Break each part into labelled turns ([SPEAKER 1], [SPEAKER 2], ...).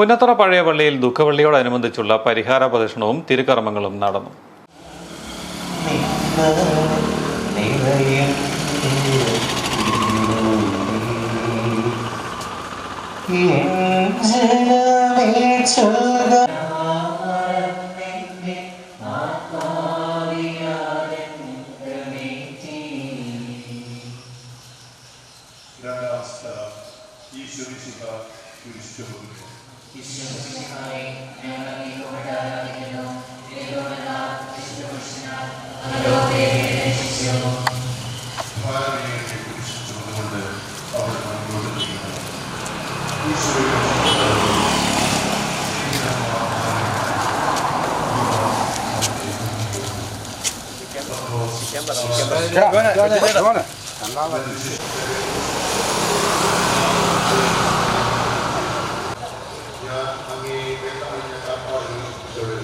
[SPEAKER 1] പുന്നത്തറ പഴയ പള്ളിയിൽ ദുഃഖവള്ളിയോടനുബന്ധിച്ചുള്ള പരിഹാര പ്രദക്ഷിണവും തിരുക്കർമ്മങ്ങളും നടന്നു
[SPEAKER 2] ഞാൻ അങ്ങേ വേണ്ടമറിഞ്ഞ കാപ്പാടുകൾ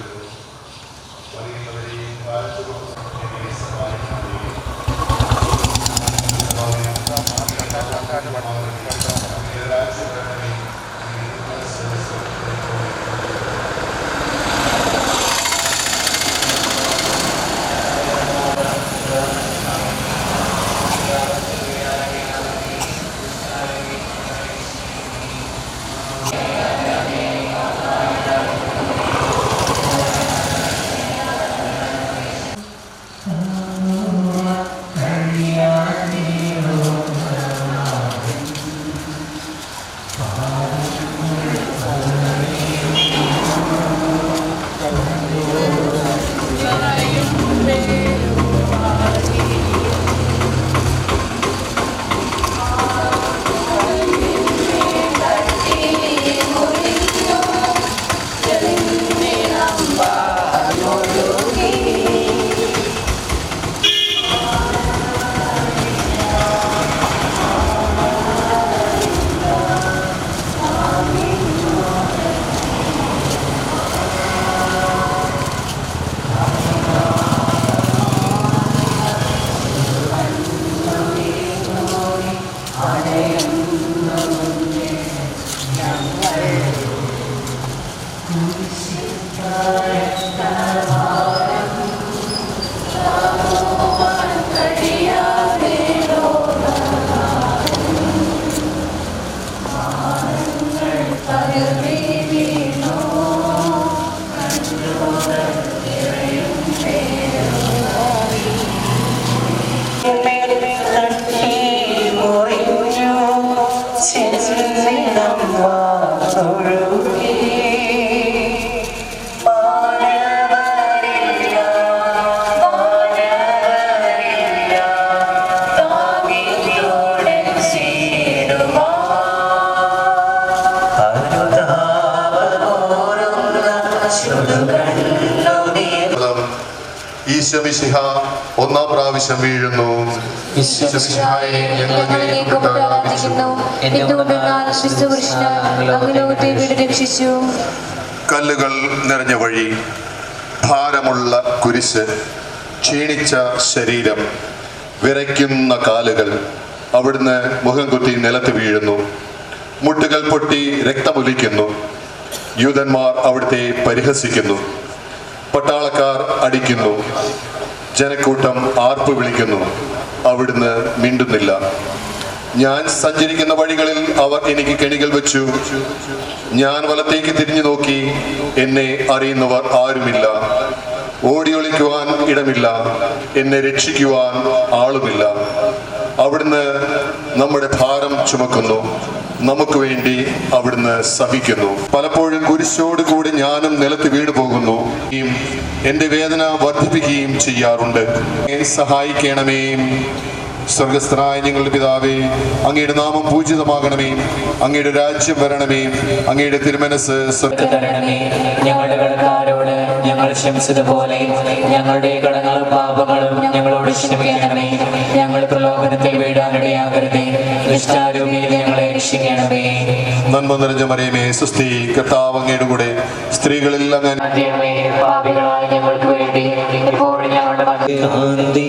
[SPEAKER 2] ഈശ്വമിശിഹ ഒന്നാം പ്രാവശ്യം വീഴുന്നു.
[SPEAKER 3] പ്രാർത്ഥിക്കുന്നു. എന്തുകൊണ്ടെന്നാൽ വീട് രക്ഷിച്ചു.
[SPEAKER 2] കല്ലുകൾ നിറഞ്ഞ വഴി ഭാരമുള്ള കുരിശ് ക്ഷീണിച്ച ശരീരം വിറയ്ക്കുന്ന കാലുകൾ അവിടുന്ന് മുഖം കുത്തി നിലത്ത് വീഴുന്നു. മുട്ടുകൾ പൊട്ടി രക്തമൊലിക്കുന്നു. യൂതന്മാർ അവിടുത്തെ പരിഹസിക്കുന്നു. പട്ടാളക്കാർ അടിക്കുന്നു. ജനക്കൂട്ടം ആർപ്പ് വിളിക്കുന്നു. അവിടുന്ന് മിണ്ടുന്നില്ല. ഞാൻ സഞ്ചരിക്കുന്ന വഴികളിൽ അവർ എനിക്ക് കെണികൾ വെച്ചു. ഞാൻ വലത്തേക്ക് തിരിഞ്ഞു നോക്കി. എന്നെ അറിയുന്നവർ ആരുമില്ല. ഓടിയൊളിക്കുവാൻ ഇടമില്ല. എന്നെ രക്ഷിക്കുവാൻ ആളുമില്ല. അവിടുന്ന് നമ്മുടെ ഭാരം ചുമക്കുന്നു. നമുക്ക് വേണ്ടി അവിടുന്ന് സഹിക്കുന്നു. പലപ്പോഴും കുരിശോട് കൂടി ഞാനും നിലത്ത് വീണു പോകുന്നു. ഈ എന്റെ വേദന വർദ്ധിപ്പിക്കുകയും ചെയ്യാറുണ്ട്. സഹായിക്കണമേ. സ്വർഗസ്ഥനായ ഞങ്ങളുടെ പിതാവേ അങ്ങയുടെ നാമം പൂജിതമാകണമേ അങ്ങയുടെ രാജ്യം വരണമേ അങ്ങയുടെ തിരുമനസ്
[SPEAKER 4] ഞങ്ങളുടെ കടക്കാരോട് ഞങ്ങൾ ക്ഷമിച്ചതുപോലെ ഞങ്ങളുടെ കടങ്ങളും പാപങ്ങളും ഞങ്ങളോട് ക്ഷമിക്കണമേ. ഞങ്ങൾ പ്രലോഭനത്തിൽ വീഴാനിടയാകരുതേ ദുഷ്ടാരൂപിയിൽ ഞങ്ങളെ രക്ഷിക്കണമേ.
[SPEAKER 2] നന്മ നിറഞ്ഞ മറിയമേ സുസ്ഥി കർത്താവ് അങ്ങയുടെ കൂടെ. സ്ത്രീകളിൽ അങ്ങനെ
[SPEAKER 4] പാപികളായ ഞങ്ങൾക്ക് വേണ്ടി ഇപ്പോഴും ഞങ്ങളുടെ മധ്യ
[SPEAKER 5] ഗാന്ധി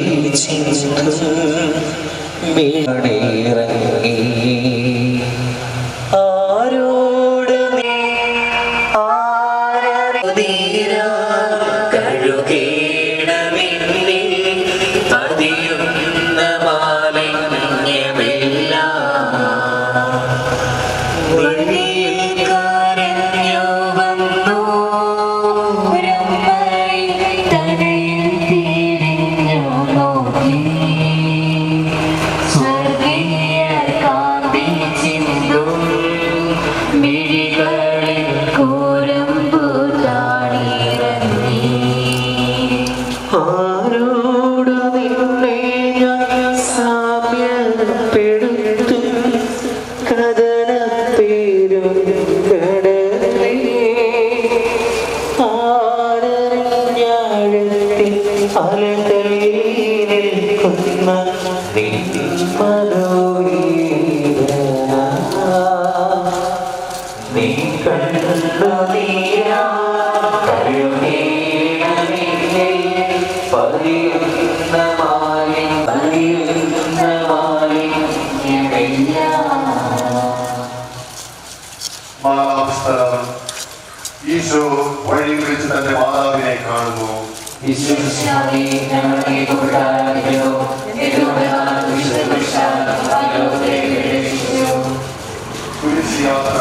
[SPEAKER 2] യാത്ര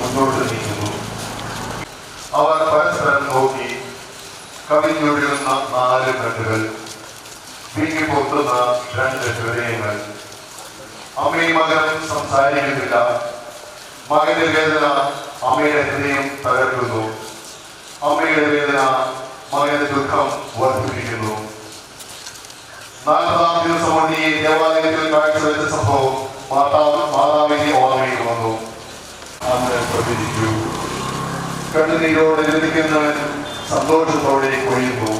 [SPEAKER 2] മുന്നോട്ട് നീങ്ങുന്നു അവർ പരസ്പരം നോക്കി കവിഞ്ഞൊഴുകുന്ന നാല് കണ്ണുകൾ തിങ്ങി പൊത്തുന്ന രണ്ട് ഹൃദയങ്ങൾ. അമ്മയും മകനും സംസാരിക്കുന്നില്ല. മകന്റെ വേദന അമ്മയുടെ ഹൃദയം തകർക്കുന്നു. അമ്മയുടെ വേദന മകന്റെ ദുഃഖം വർദ്ധിപ്പിക്കുന്നു നാൽപ്പതാം ദിവസം ഉണ്ണി ദേവാലയത്തിൽ കാഴ്ചവെച്ച സംഭവം മാതാവ് മാതാവിനെ ഓർമ്മയിൽ വന്നു അന്ന് പ്രതിരിച്ചു കണ്ണുനീരോട് ലഭിക്കുന്നവൻ സന്തോഷത്തോടെ കൊയ്യുന്നു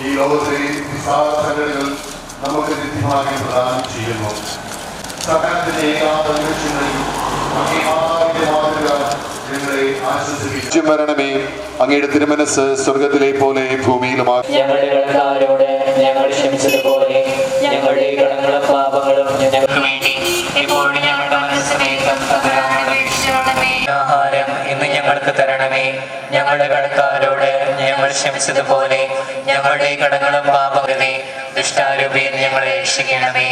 [SPEAKER 2] ഈ ലോകത്തെ നിസ്സാര നമുക്ക് നിത്യഭാഗ്യം പ്രദാനം ചെയ്യുന്നു സകലത്തിന്റെ ഏകാന്ത നിമിഷങ്ങളിൽ അങ്ങേ മാതാവിന്റെ മാതൃക ഞങ്ങളെ വരണമേ അങ്ങയുടെ തിരുമനസ് സ്വർഗത്തിലെ പോലെ ഭൂമിയിലുമാക്കി
[SPEAKER 1] ഞങ്ങൾ ക്ഷമിച്ചതുപോലെ ഞങ്ങളുടെ കടങ്ങളും പാപങ്ങളും ഞങ്ങൾക്ക് വേണ്ടി ഞങ്ങളുടെ ആഹാരം ഇന്ന് ഞങ്ങൾക്ക് തരണമേ. ഞങ്ങളുടെ കടക്കാരോട് ഞങ്ങൾ ക്ഷമിച്ചതുപോലെ ഞങ്ങളുടെ കടങ്ങളും പാപങ്ങളെ ദുഷ്ടാരൂപിയിൽ ഞങ്ങളെ രക്ഷിക്കണമേ.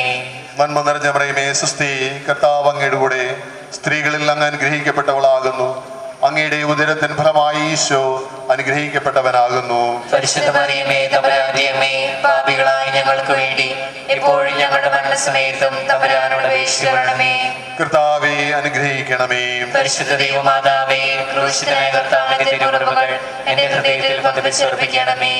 [SPEAKER 2] മന്മ നിറഞ്ഞ മറിയമേ സുസ്ഥി കർത്താവ് അങ്ങയുടെ കൂടെ സ്ത്രീകളിൽ അങ്ങ് അനുഗ്രഹിക്കപ്പെട്ടവളാകുന്നു. അങ്ങയുടെ ഉദരത്തിൻ ഫലമായി ഈശോ അനുഗ്രഹിക്കപ്പെട്ടവനാകുന്നു.
[SPEAKER 1] പരിശുദ്ധ മറിയമേ തമ്പരാന്റിയമ്മേ പാപികളായ ഞങ്ങൾക്ക് വേണ്ടി ഇപ്പോഴും ഞങ്ങളുടെ മരണസമയത്തും തമ്പരാനോട് അപേക്ഷിക്കണമേ
[SPEAKER 2] കർത്താവെ അനുഗ്രഹിക്കണമേ.
[SPEAKER 1] പരിശുദ്ധ ദൈവമാതാവേ ക്രൂശിതനായ കർത്താവിന്റെ തിരുവുറവുകൾ എന്റെ ഹൃദയത്തിൽ പതിപ്പിച്ചർപ്പിക്കണമേ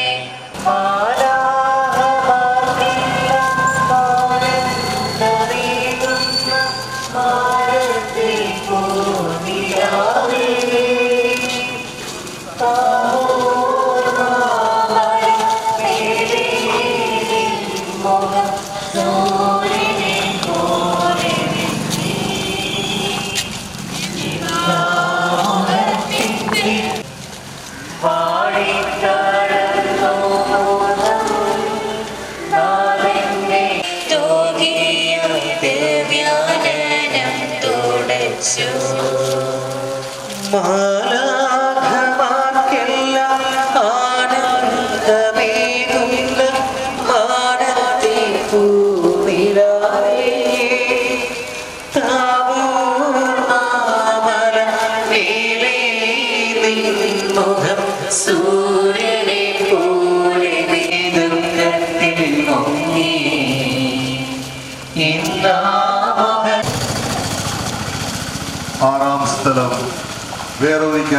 [SPEAKER 2] വേറൊരിക്ക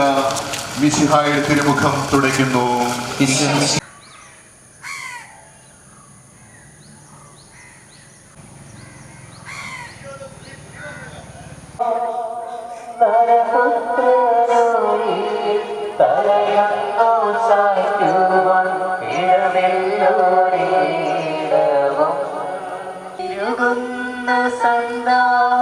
[SPEAKER 2] മിശിഹായുടെ തിരുമുഖം തുടയ്ക്കുന്നു.
[SPEAKER 1] സന്താപമുരയേറ്റമോ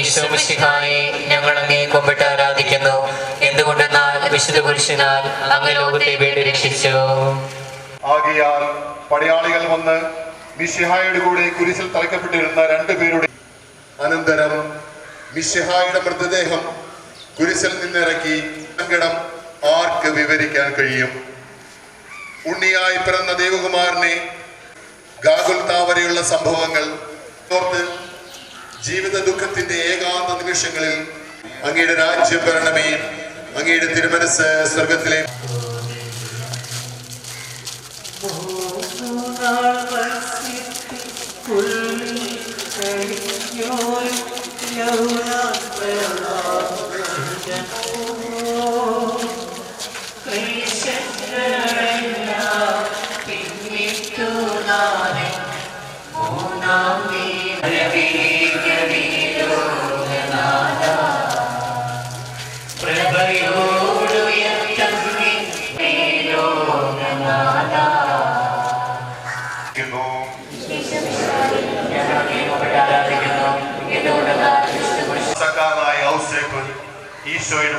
[SPEAKER 1] ഈശോമിശിഹായെ ഞങ്ങൾ അങ്ങേ കൊമ്പിട്ട് ആരാധിക്കുന്നു. എന്തുകൊണ്ടെന്നാൽ വിശുദ്ധ പുരുഷനാൽ അങ്ങ് ലോകത്തെ വീട് രക്ഷിച്ചു.
[SPEAKER 2] ആകിയാൽ പടയാളികൾ വന്ന് മിശിഹായുടെ കൂടെ കുരിശിൽ തറയ്ക്കപ്പെട്ടിരുന്ന രണ്ടുപേരുടെ അനന്തരം മിശിഹായുടെ മൃതദേഹം കുരിശിൽ നിന്നിറക്കി സങ്കടം ആർക്ക് വിവരിക്കാൻ കഴിയും? ഉണ്ണിയായി പിറന്ന ദേവകുമാരനെ ഗാഗുൽ താവരെയുള്ള സംഭവങ്ങൾ ഓർത്ത് ജീവിത ദുഃഖത്തിന്റെ ഏകാന്ത നിമിഷങ്ങളിൽ അങ്ങയുടെ രാജ്യം ഭരണമേ അങ്ങയുടെ തിരുമനസ് സ്വർഗത്തിലെ
[SPEAKER 3] പുല്ലിൽ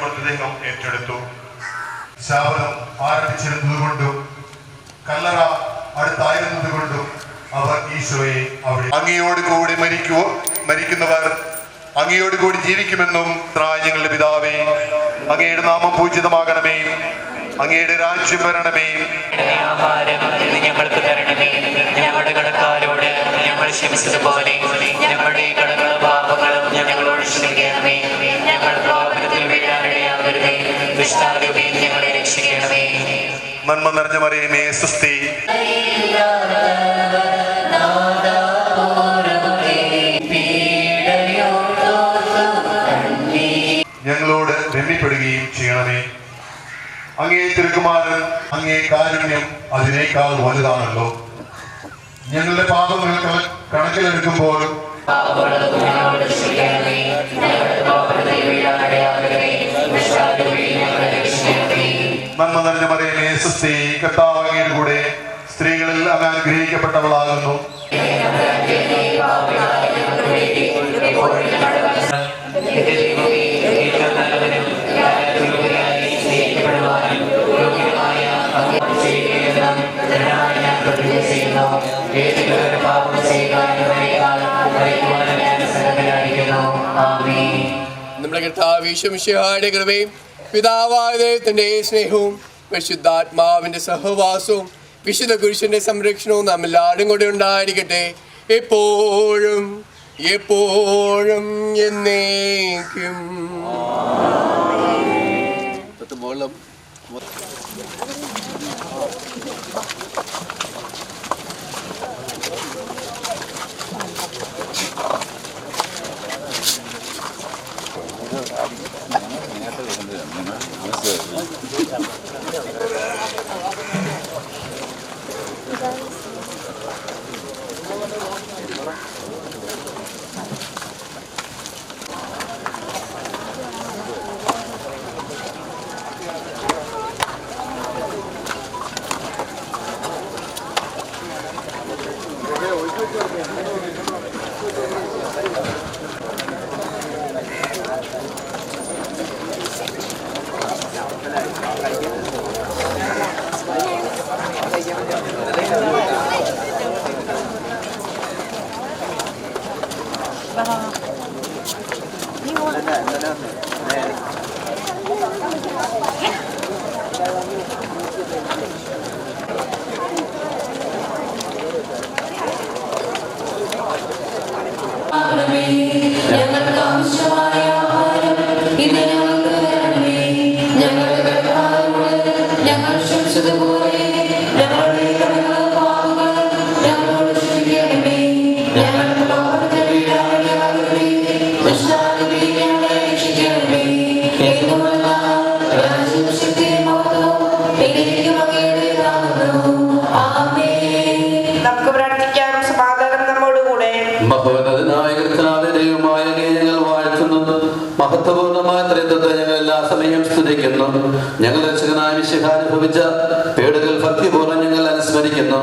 [SPEAKER 2] മൃതദേഹം ഏറ്റെടുത്തു. ശാപനം ആരംഭിച്ചിരുന്നതുകൊണ്ടും കല്ലറ അടുത്തായിരുന്നതുകൊണ്ടും അവർ ഈശോയെ അവിടെ അങ്ങയോട് കൂടി മരിക്കുവോ മരിക്കുന്നവർ അങ്ങയോട് കൂടി ജീവിക്കുമെന്നും ഞങ്ങളുടെ പിതാവേ അങ്ങയുടെ നാമം പൂജിതമാകണമേ. അങ്ങയുടെ രാജ്യം വരണമേ.
[SPEAKER 1] ഞങ്ങൾക്ക് തരണമേ. ഞങ്ങളുടെ കടക്കാരോട് ഞങ്ങൾ ക്ഷമിച്ചതുപോലെ ഞങ്ങളുടെ കടങ്ങളും പാപങ്ങളും ഞങ്ങളോട് ക്ഷമിക്കണമേ. ഞങ്ങൾ പാപത്തിൽ വീഴാനിടയാകരുതേ. ദുഷ്ടാരൂപിയിൽ ഞങ്ങളെ രക്ഷിക്കണമേ.
[SPEAKER 2] നന്മ നിറഞ്ഞ മറിയമേ സുസ്ഥി. അങ്ങേ തിരുക്കുമാരൻ അങ്ങേ കാരുണ്യം അതിനേക്കാൾ വലുതാണല്ലോ. ഞങ്ങളുടെ പാപങ്ങൾ കണ- കണക്കിലെടുക്കുമ്പോൾ കൂടെ സ്ത്രീകളിൽ അങ്ങ് അനുഗ്രഹിക്കപ്പെട്ടവളാകുന്നു.
[SPEAKER 6] നമ്മുടെ കർത്താവിശ്വമിഷയുടെ കൃപയും പിതാവായ ദൈവത്തിന്റെ സ്നേഹവും പരിശുദ്ധാത്മാവിന്റെ സഹവാസവും വിശുദ്ധ കുരിശന്റെ സംരക്ഷണവും നാം എല്ലാവരും കൂടെ ഉണ്ടായിരിക്കട്ടെ. എപ്പോഴും എപ്പോഴും എന്നേക്കും.
[SPEAKER 4] ഞങ്ങൾക്ക്
[SPEAKER 7] Thank you. വിശുഖാനുഭവിച്ച പേടുകൾ ഭക്തിപൂർവം ഞങ്ങൾ അനുസ്മരിക്കുന്നു.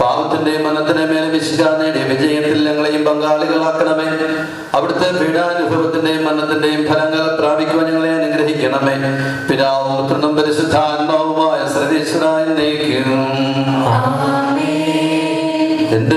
[SPEAKER 7] പാപത്തിന്റെയും മനത്തിന്റെ മേലെ വിശിക്കാൻ നേടിയ വിജയത്തിൽ ഞങ്ങളെയും പങ്കാളികളാക്കണമേ. അവിടുത്തെ പീഡാനുഭവത്തിന്റെയും മരണത്തിന്റെയും ഫലങ്ങൾ പ്രാപിക്കുവാൻ ഞങ്ങളെ അനുഗ്രഹിക്കണമേ. പിതാവും പുത്രനും പരിശുദ്ധാത്മാവുമായ സർവേശ്വരായ എന്റെ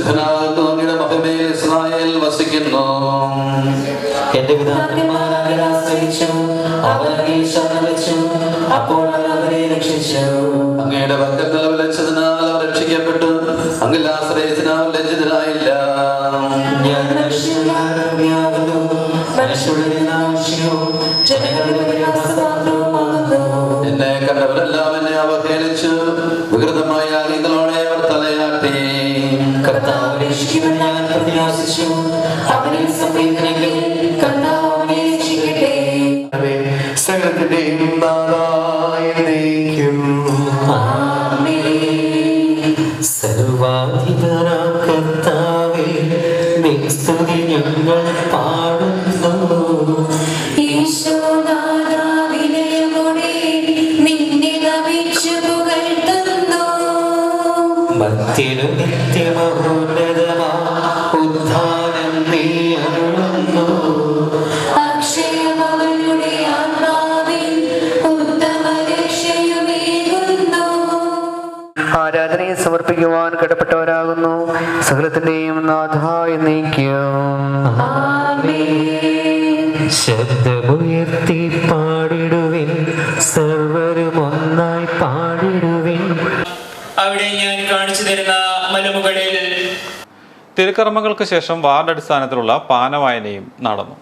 [SPEAKER 7] വിശുദ്ധനായ തോന്നിയുടെ മഹമേൽ ഇസ്രായേൽ വസിക്കുന്നു. എന്റെ
[SPEAKER 3] പിതാക്കന്മാരെ ആശ്രയിച്ചു അവരെ ശരണവെച്ചു അപ്പോൾ
[SPEAKER 7] അവരെ രക്ഷിച്ചു. അങ്ങയുടെ വക്കത്തിൽ വിളിച്ചതിനാൽ അവർ
[SPEAKER 3] രക്ഷിക്കപ്പെട്ടു അങ്ങിൽ ആശ്രയത്തിനാൽ ലജ്ജിതരായില്ല. ഞാൻ മനുഷ്യനാകുന്നു മനുഷ്യരുടെ ആവശ്യവും ജനങ്ങളുടെ എന്നെ
[SPEAKER 7] കണ്ടവരെല്ലാം എന്നെ അവഹേളിച്ചു വികൃതമായ അരികളോടെ അവർ തലയാട്ടി.
[SPEAKER 1] കർത്താവ് രക്ഷിക്കുമെന്ന് അവൻ പ്രത്യാശിച്ചു അവനിൽ സംവേദനങ്ങൾ
[SPEAKER 8] സമർപ്പിക്കുവാൻ കടപ്പെട്ടവരാകുന്നു സകലത്തിന്റെയും നാഥായി നീക്കും
[SPEAKER 1] ശബ്ദമുയർത്തി പാടിടുവിൻ. സർവരും ഒന്നായി പാടിടുവിൻ.
[SPEAKER 4] അവിടെ ഞാൻ കാണിച്ചു തരുന്ന മലമുകളിൽ
[SPEAKER 9] തിരുക്കർമ്മങ്ങൾക്ക് ശേഷം വാർഡ് അടിസ്ഥാനത്തിലുള്ള പാനവായനയും നടന്നു.